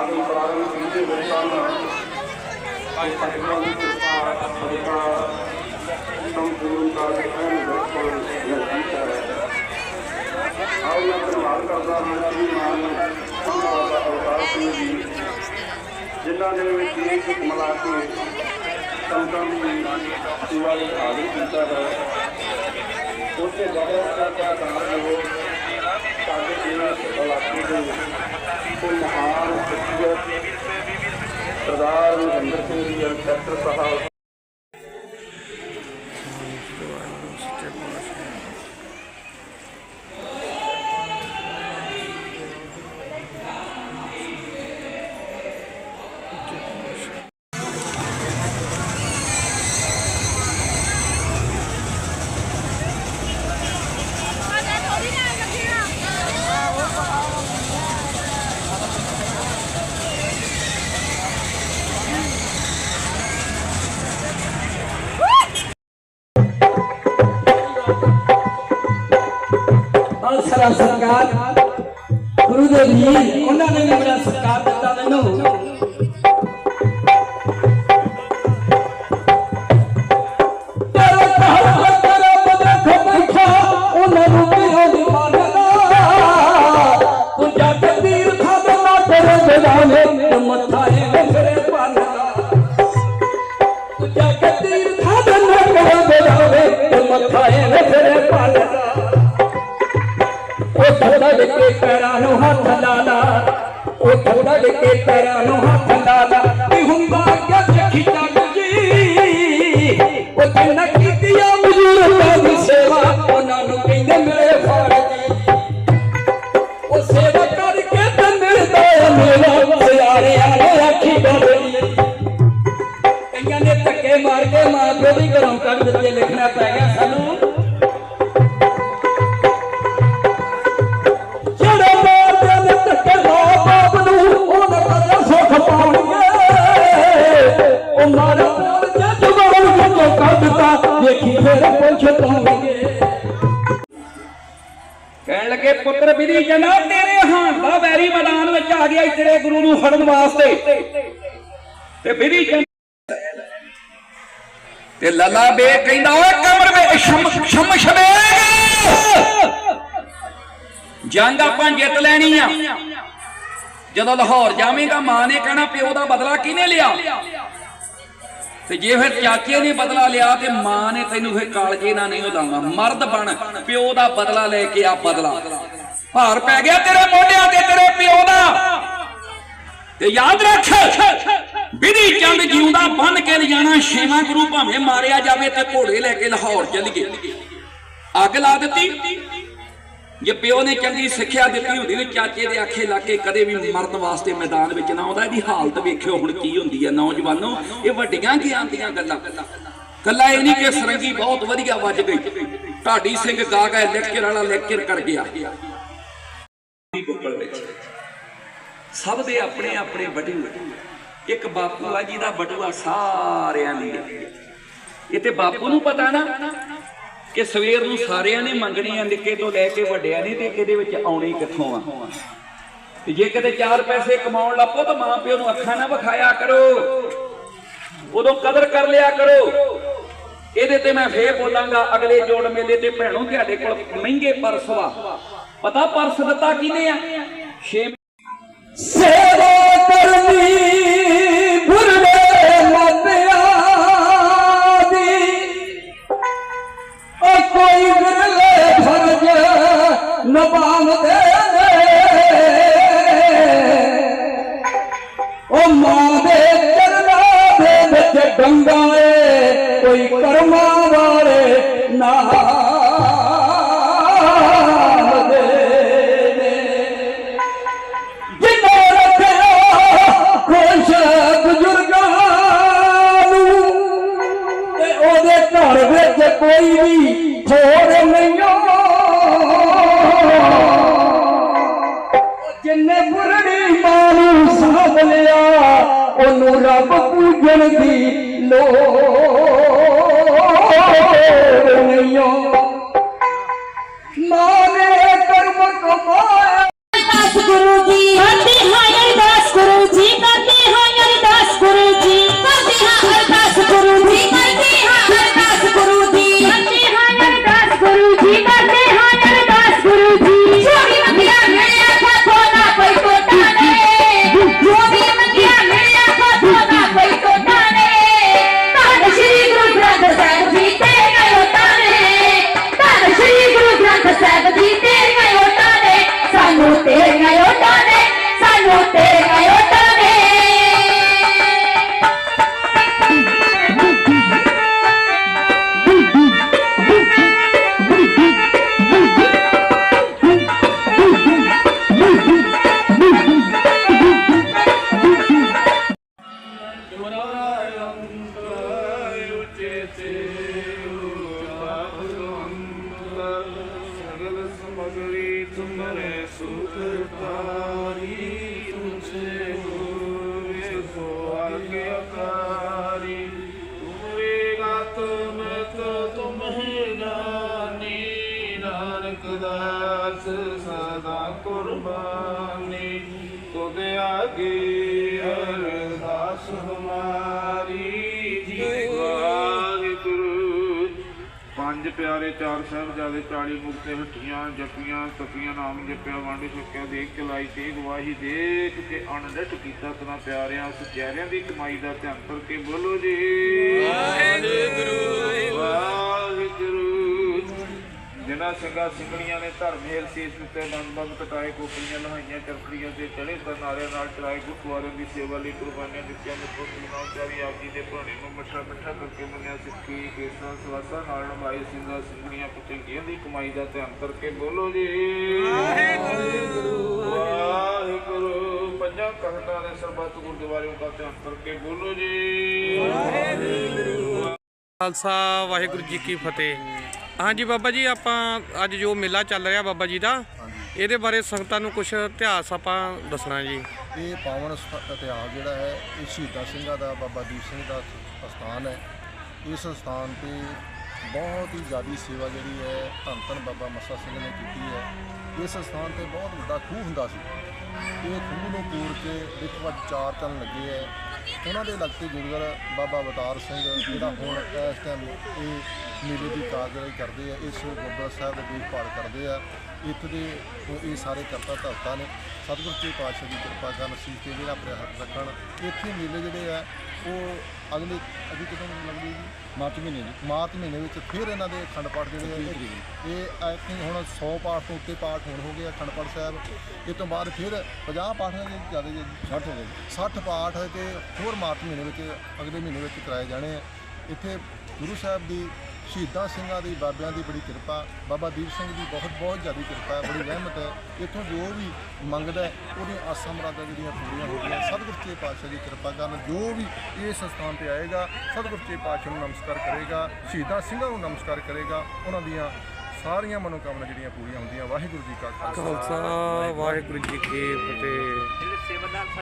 ਸਮਾਗਮ ਪ੍ਰਾਰੰਭ ਕੀਤੇ ਹੋਏ ਸਨ ਅੱਜ ਸਤਿਗੁਰਾਂ ਦੀ ਕਿਰਪਾ ਸਦਕਾ ਸੰਪੂਰਨ ਕਾਰਜਕ੍ਰਮ ਬਿਲਕੁਲ ਨਜ਼ਦੀਕ ਹੈ ਆਓ ਮੈਂ ਧੰਨਵਾਦ ਕਰਦਾ ਹਾਂ ਜੀ ਮਾਨ ਸੰਭਾਲ ਦਾ ਅਵਤਾਰ ਸਿੰਘ ਜੀ ਜਿਨ੍ਹਾਂ ਨੇ ਵਿੱਚ ਇੱਕ ਸਾਡੇ ਇਸ ਇਲਾਕੇ ਦੇ ਉਹ ਮਹਾਨ ਸ਼ਖਸੀਅਤ ਸਰਦਾਰ ਮਹਿੰਦਰ ਸਿੰਘ ਜੀ ਇੰਸਪੈਕਟਰ ਸਾਹਿਬ ਬਹੁਤ ਸਤਿਕਾਰ ਗੁਰੂ ਦੇ ਵੀਰ ਉਹਨਾਂ ਨੇ ਵੀ ਬੜਾ ਸਤਿਕਾਰ ਦਿੱਤਾ ਮੈਨੂੰ। ਉਹ ਥੋੜਾ ਕੇ ਪੈਰਾਂ ਨੂੰ ਹੱਥ ਲਾ ਲਾ। ਉਹ ਥੋੜਾ ਕੇ ਪੈਰਾਂ ਨੂੰ ਹੱਥ ਲਾ ਲਾ। ਵੀ ਹੁੰਦਾ ਕਿ ਸਿੱਖੀ ਜੱਗ ਜੀ ਉਹ ਜਿੰਨਾ ਕੀਤੀਆਂ ਬਜ਼ੁਰਗਾਂ ਦੀ ਸੇਵਾ ਉਹਨਾਂ ਨੂੰ ਕਹਿੰਦੇ ਮੇਰੇ ਫਾੜ ਜੀ ਉਹ ਸੇਵਾ ਕਰਕੇ ਤੇ ਮਿਲਦਾ ਮੇਰਾ ਸਿਆਰਿਆਂ ਨੇ ਆਖੀ ਬਦਲੀ ਕਈਆਂ ਨੇ ਧੱਕੇ ਮਾਰ ਕੇ ਮਾਂ ਪਿਓ ਵੀ ਘਰੋਂ ਕੱਢ ਦਿੱਤੇ ਲਿਖਣਾ ਪੈ ਗਿਆ ਗੁਰੂ ਨੂੰ ਫੜਨ ਵਾਸਤੇ। ਤੇ ਵਿਧੀ ਤੇ ਲੱਲਾ ਬੇ ਕਹਿੰਦਾ, ਓਏ ਕਮਰ ਵਿੱਚ ਸ਼ਮ ਸ਼ਮ ਸ਼ਬੇਗ ਜੰਗ ਆਪਾਂ ਜਿੱਤ ਲੈਣੀ ਆ। ਜਦੋਂ ਲਾਹੌਰ ਜਾਵੇਂਗਾ, ਮਾਂ ਨੇ ਕਹਿਣਾ, ਪਿਓ ਦਾ ਬਦਲਾ ਕਿਹਨੇ ਲਿਆ? ਤੇ ਜੇ ਫਿਰ ਚਾਚੇ ਨੇ ਬਦਲਾ ਲਿਆ, ਤੇ ਮਾਂ ਨੇ ਤੈਨੂੰ ਫਿਰ ਕਾਲਜੇ ਨਾਲ ਨਹੀਂ ਉਦਾਉਣਾ ਮਰਦ ਬਣ, ਪਿਓ ਦਾ ਬਦਲਾ ਲੈ ਕੇ ਆ ਬਦਲਾ। ਭਾਰ ਪੈ ਗਿਆ ਤੇਰੇ ਮੋਢਿਆਂ ਤੇ, ਤੇਰੇ ਪਿਓ ਦਾ। ਤੇ ਯਾਦ ਰੱਖ, ਵਿਧੀ ਚੰਦ ਜਿਉਂਦਾ ਬੰਨ ਕੇ ਲਿਜਾਣਾ, ਛੇਵਾਂ ਗੁਰੂ ਭਾਵੇਂ ਮਾਰਿਆ ਜਾਵੇ ਤੇ ਘੋੜੇ ਲੈ ਕੇ ਲਾਹੌਰ ਚੱਲ ਅੱਗ ਲਾ ਦਿੱਤੀ। ਜੇ ਪਿਓ ਨੇ ਚੰਗੀ ਸਿੱਖਿਆ ਦਿੱਤੀ ਹੁੰਦੀ ਵੀ ਚਾਚੇ ਦੇ ਆਖੇ ਲਾ ਕੇ ਕਦੇ ਵੀ ਮਰਨ ਵਾਸਤੇ ਮੈਦਾਨ ਵਿੱਚ ਨਾ ਆਉਂਦਾ। ਇਹਦੀ ਹਾਲਤ ਵੇਖਿਓ ਹੁਣ ਕੀ ਹੁੰਦੀ ਹੈ ਨੌਜਵਾਨੋ। ਇਹ ਵੱਡੀਆਂ ਗਿਆਨ ਦੀਆਂ ਗੱਲਾਂ। ਗੱਲਾਂ ਇਹ ਨਹੀਂ ਕਿ ਸਰੰਗੀ ਬਹੁਤ ਵਧੀਆ ਵੱਜ ਗਈ। ਢਾਡੀ ਸਿੰਘ ਗਾ ਗਏ ਲੈਕਚਰ ਵਾਲਾ ਲੈਕਚਰ ਕਰ ਗਿਆ ਬੁੱਕਲ ਵਿੱਚ ਸਭ ਦੇ ਆਪਣੇ ਆਪਣੇ ਬਟੂਏ ਇੱਕ ਬਾਪੂ ਆ ਜਿਹਦਾ ਬਟੂਆ ਸਾਰਿਆਂ ਲਈ ਹੈ। ਇਹ ਤੇ ਬਾਪੂ ਨੂੰ ਪਤਾ ਨਾ ਕਿ ਸਵੇਰ ਨੂੰ ਸਾਰਿਆਂ ਨੇ ਮੰਗਣੀ ਆ ਨਿੱਕੇ ਤੋਂ ਲੈ ਕੇ ਵੱਡਿਆਂ ਨੇ ਤੇ ਇਹਦੇ ਵਿੱਚ ਆਉਣੀ ਕਿੱਥੋਂ ਆ? ਤੇ ਜੇ ਕਿਤੇ ਚਾਰ ਪੈਸੇ ਕਮਾਉਣ ਲੱਪੋ ਤਾਂ ਮਾਂ ਪਿਓ ਨੂੰ ਅੱਖਾਂ ਨਾ ਵਿਖਾਇਆ ਕਰੋ। ਉਦੋਂ ਕਦਰ ਕਰ ਲਿਆ ਕਰੋ। ਇਹਦੇ ਤੇ ਮੈਂ ਫੇਰ ਬੋਲਾਂਗਾ, ਅਗਲੇ ਜੋੜ ਮੇਲੇ ਤੇ ਭੈਣੋ ਤੁਹਾਡੇ ਕੋਲ ਮਹਿੰਗੇ ਪਰਸ ਵਾ। ਪਤਾ ਪਰਸ ਦਿੱਤਾ ਕਿਨੇ ਆ? ਛੇ ਸੇਵਾ ਕਰਨੀ ਭੁਰਵੇ ਮਤਿਆ ਦੀ ਉਹ ਕੋਈ ਵਿਰਲੇ ਫਰਜ ਨਭਾਉਂਦੇ ਨੇ ਉਹ ਮਾਂ ਦੇ ਚਰਨਾਂ ਦੇ ਵਿੱਚ ਡੰਗਾ पूजनी लोन मारे कर्म कार ਪੰਜ ਪਿਆਰੇ ਚਾਰ ਸਾਹਿਬਜ਼ਾਦੇ 40 ਮੁਕਤੇ ਹੱਟੀਆਂ ਜਪੀਆਂ, ਤਪੀਆਂ ਨਾਮ ਜਪਿਆ, ਵੰਡ ਛਕਿਆ, ਦੇਖ ਕੇ ਲਾਈ ਤੇ ਗਵਾਹੀ ਦੇਖ ਕੇ ਅਣਡਟ ਕੀਤਾ ਤਨਾ ਪਿਆਰਿਆਂ, ਸੁਚਿਆਰਿਆਂ ਦੀ ਕਮਾਈ ਦਾ ਧਿਆਨ ਕਰਕੇ ਬੋਲੋ ਜੀ। ਵਾਹਿਗੁਰੂ। ਜਿਨ੍ਹਾਂ ਸਿੰਘਾਂ ਸਿੰਘਣੀਆਂ ਨੇ ਧਰਮ ਹੇਰ ਸੀਸ ਦਿੱਤੇ ਬੰਦ ਕਟਾਏ ਕੋਪਰੀਆਂ ਲਹਾਈਆਂ ਚਰਖੜੀਆਂ ਤੇ ਚੜੇ ਨਾਰਿਆਂ ਨਾਲ ਚੜਾਏ ਗੁਰਦੁਆਰਿਆਂ ਦੀ ਸੇਵਾ ਲਈ ਕੁਰਬਾਨੀਆਂ ਦਿੱਤੀਆਂ। ਨਾਲ ਪਿਆਰੀ ਆਪ ਜੀ ਦੇ ਭਾਣੇ ਨੂੰ ਮਿੱਠਾ ਮਿੱਠਾ ਕਰਕੇ ਮੰਨਿਆ। ਸਿੱਖੀ ਕੇਸਾਂ ਸਵਾਸਾਂ ਨਾਲ ਨਮਾਈ ਸਿੰਘਾਂ ਸਿੰਘਣੀਆਂ ਪੁੱਤਰੀਆਂ ਦੀ ਕਮਾਈ ਦਾ ਧਿਆਨ ਕਰਕੇ ਬੋਲੋ ਜੀ। ਵਾਹਿਗੁਰੂ ਵਾਹਿਗੁਰੂ। ਪੰਜਾਂ ਕਹਿਤਾਂ ਦੇ ਸਰਬੱਤ ਗੁਰਦੁਆਰਿਆਂ ਦਾ ਧਿਆਨ ਕਰਕੇ ਬੋਲੋ ਜੀ। ਖਾਲਸਾ ਵਾਹਿਗੁਰੂ ਜੀ ਕੀ ਫਤਿਹ। ਹਾਂਜੀ ਬਾਬਾ ਜੀ ਆਪਾਂ ਅੱਜ ਜੋ ਮੇਲਾ ਚੱਲ ਰਿਹਾ ਬਾਬਾ ਜੀ ਦਾ ਇਹਦੇ ਬਾਰੇ ਸੰਗਤਾਂ ਨੂੰ ਕੁਝ ਇਤਿਹਾਸ ਆਪਾਂ ਦੱਸਣਾ ਜੀ। ਇਹ ਪਾਵਨ ਸਥ- ਇਤਿਹਾਸ ਜਿਹੜਾ ਹੈ ਇਹ ਸ਼ਹੀਦਾਂ ਸਿੰਘਾਂ ਦਾ ਬਾਬਾ ਦੀਪ ਸਿੰਘ ਦਾ ਸਥਾਨ ਹੈ। ਇਸ ਸਥਾਨ ਤੇ ਬਹੁਤ ਹੀ ਜ਼ਿਆਦੀ ਸੇਵਾ ਜਿਹੜੀ ਹੈ ਧੰਨ ਧੰਨ ਬਾਬਾ ਮੱਸਾ ਸਿੰਘ ਨੇ ਕੀਤੀ ਹੈ। ਇਸ ਸਥਾਨ ਤੇ ਬਹੁਤ ਵੱਡਾ ਖੂਹ ਹੁੰਦਾ ਸੀ। ਇਹ ਖੂਹ ਨੂੰ ਪੂਰ ਕੇ ਵਿੱਚ ਵੱਜ ਚਾਰ ਚੰਨ ਲੱਗੇ ਹੈ। ਉਹਨਾਂ ਦੇ ਲੱਗਤੇ ਗੁਰੂਗਰ ਬਾਬਾ ਅਵਤਾਰ ਸਿੰਘ ਜਿਹੜਾ ਹੁਣ ਇਸ ਟਾਈਮ ਇਹ ਮੇਲੇ ਦੀ ਕਾਰਗੁਜ਼ਾਰੀ ਕਰਦੇ ਆ ਇਸ ਗੁਰਦੁਆਰਾ ਸਾਹਿਬ ਦੀ ਦੇਖਭਾਲ ਕਰਦੇ ਆ। ਇੱਥੇ ਦੇ ਉਹ ਇਹ ਸਾਰੇ ਕਰਤਾ ਧਰਤਾ ਨੇ। ਸਤਿਗੁਰ ਜੀ ਪਾਤਸ਼ਾਹ ਦੀ ਕਿਰਪਾ ਕਰਨ ਸੀ ਤੇ ਜਿਹੜਾ ਪ੍ਰਯਾਸ ਰੱਖਣ। ਇੱਥੇ ਮੇਲੇ ਜਿਹੜੇ ਆ ਉਹ ਅਗਲੇ ਅਭੀ ਕਦੋਂ ਲੱਗਦੇ ਜੀ? ਮਾਰਚ ਮਹੀਨੇ ਜੀ। ਮਾਰਚ ਮਹੀਨੇ ਵਿੱਚ ਫਿਰ ਇਹਨਾਂ ਦੇ ਅਖੰਡ ਪਾਠ ਜਿਹੜੇ ਆ ਇਹ- ਇਹ ਆਈ ਥਿੰਕ ਹੁਣ 100 ਪਾਠ ਤੋਂ ਉੱਤੇ ਪਾਠ ਹੁਣ ਹੋ ਗਏ ਅਖੰਡ ਪਾਠ ਸਾਹਿਬ। ਇਹ ਤੋਂ ਬਾਅਦ ਫਿਰ 50 ਪਾਠ ਜੀ ਜ਼ਿਆਦਾ ਜੀ? 60 ਹੋ ਗਏ 60 ਪਾਠ ਤੇ ਹੋਰ ਮਾਰਚ ਮਹੀਨੇ ਵਿੱਚ ਅਗਲੇ ਮਹੀਨੇ ਵਿੱਚ ਕਰਾਏ ਜਾਣੇ ਆ। ਇੱਥੇ ਗੁਰੂ ਸਾਹਿਬ ਦੀ ਸ਼ਹੀਦਾਂ ਸਿੰਘਾਂ ਦੀ ਬਾਬਿਆਂ ਦੀ ਬੜੀ ਕਿਰਪਾ ਬਾਬਾ ਦੀਪ ਸਿੰਘ ਦੀ ਬਹੁਤ ਬਹੁਤ ਜ਼ਿਆਦਾ ਕਿਰਪਾ ਹੈ ਬੜੀ ਰਹਿਮਤ ਹੈ। ਇੱਥੋਂ ਜੋ ਵੀ ਮੰਗਦਾ ਹੈ, ਉਹਦੀਆਂ ਆਸਾਂ ਮੁਰਾਦਾਂ ਜਿਹੜੀਆਂ ਪੂਰੀਆਂ ਹੋ ਗਈਆਂ। ਸਤਿਗੁਰ ਸੱਚੇ ਪਾਤਸ਼ਾਹ ਦੀ ਕਿਰਪਾ ਕਰਨ ਜੋ ਵੀ ਇਸ ਸਥਾਨ ਤੇ ਆਏਗਾ ਸਤਿਗੁਰ ਸੱਚੇ ਪਾਤਸ਼ਾਹ ਨੂੰ ਨਮਸਕਾਰ ਕਰੇਗਾ ਸ਼ਹੀਦਾਂ ਸਿੰਘਾਂ ਨੂੰ ਨਮਸਕਾਰ ਕਰੇਗਾ। ਉਹਨਾਂ ਦੀਆਂ ਸਾਰੀਆਂ ਮਨੋਕਾਮਨਾ ਜਿਹੜੀਆਂ ਪੂਰੀਆਂ ਹੁੰਦੀਆਂ। ਵਾਹਿਗੁਰੂ ਜੀ ਕਾ ਖਾਲਸਾ। ਵਾਹਿਗੁਰੂ ਜੀ ਕੀ ਫਤਿਹ।